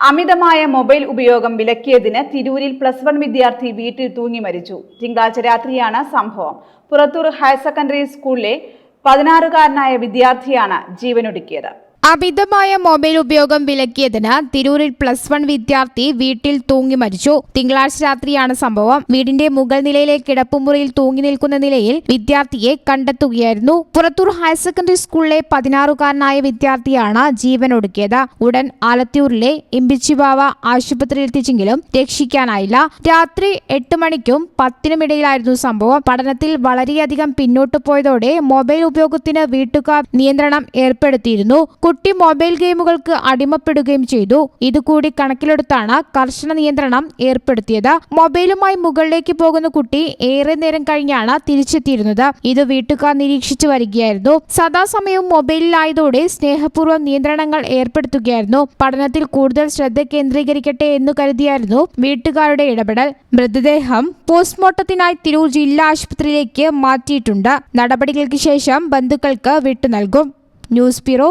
അമിതമായ മൊബൈൽ ഉപയോഗം വിലക്കിയതിന് തിരൂരിൽ പ്ലസ് വൺ വിദ്യാർത്ഥി വീട്ടിൽ തൂങ്ങി മരിച്ചു. തിങ്കളാഴ്ച രാത്രിയാണ് സംഭവം. പുറത്തൂർ ഹയർ സെക്കൻഡറി സ്കൂളിലെ പതിനാറുകാരനായ വിദ്യാർത്ഥിയാണ് ജീവനൊടുക്കിയത്. അമിതമായ മൊബൈൽ ഉപയോഗം വിലക്കിയതിന് തിരൂരിൽ പ്ലസ് വൺ വിദ്യാർത്ഥി വീട്ടിൽ തൂങ്ങി മരിച്ചു. തിങ്കളാഴ്ച രാത്രിയാണ് സംഭവം. വീടിന്റെ മുകൾ നിലയിലെ കിടപ്പുമുറിയിൽ തൂങ്ങി നിൽക്കുന്ന നിലയിൽ വിദ്യാർത്ഥിയെ കണ്ടെത്തുകയായിരുന്നു. പുറത്തൂർ ഹയർ സെക്കൻഡറി സ്കൂളിലെ പതിനാറുകാരനായ വിദ്യാർത്ഥിയാണ് ജീവൻ ഒടുക്കിയത്. ഉടൻ ആലത്തൂരിലെ ഇമ്പിച്ചിബാവ ആശുപത്രിയിൽ എത്തിച്ചെങ്കിലും രക്ഷിക്കാനായില്ല. രാത്രി എട്ട് മണിക്കും പത്തിനുമിടയിലായിരുന്നു സംഭവം. പഠനത്തിൽ വളരെയധികം പിന്നോട്ടു പോയതോടെ മൊബൈൽ ഉപയോഗത്തിന് വീട്ടുകാർ നിയന്ത്രണം ഏർപ്പെടുത്തിയിരുന്നു. കുട്ടി മൊബൈൽ ഗെയിമുകൾക്ക് അടിമപ്പെടുകയും ചെയ്തു. ഇതുകൂടി കണക്കിലെടുത്താണ് കർശന നിയന്ത്രണം ഏർപ്പെടുത്തിയത്. മൊബൈലുമായി മുകളിലേക്ക് പോകുന്ന കുട്ടി ഏറെ നേരം കഴിഞ്ഞാണ് തിരിച്ചെത്തിയിരുന്നത്. ഇത് വീട്ടുകാർ നിരീക്ഷിച്ചു വരികയായിരുന്നു. സദാസമയവും മൊബൈലിലായതോടെ സ്നേഹപൂർവം നിയന്ത്രണങ്ങൾ ഏർപ്പെടുത്തുകയായിരുന്നു. പഠനത്തിൽ കൂടുതൽ ശ്രദ്ധ കേന്ദ്രീകരിക്കട്ടെ എന്ന് കരുതിയായിരുന്നു വീട്ടുകാരുടെ ഇടപെടൽ. മൃതദേഹം പോസ്റ്റ്മോർട്ടത്തിനായി തിരൂർ ജില്ലാ ആശുപത്രിയിലേക്ക് മാറ്റിയിട്ടുണ്ട്. നടപടികൾക്ക് ശേഷം ബന്ധുക്കൾക്ക് വിട്ടു നൽകും. News bureau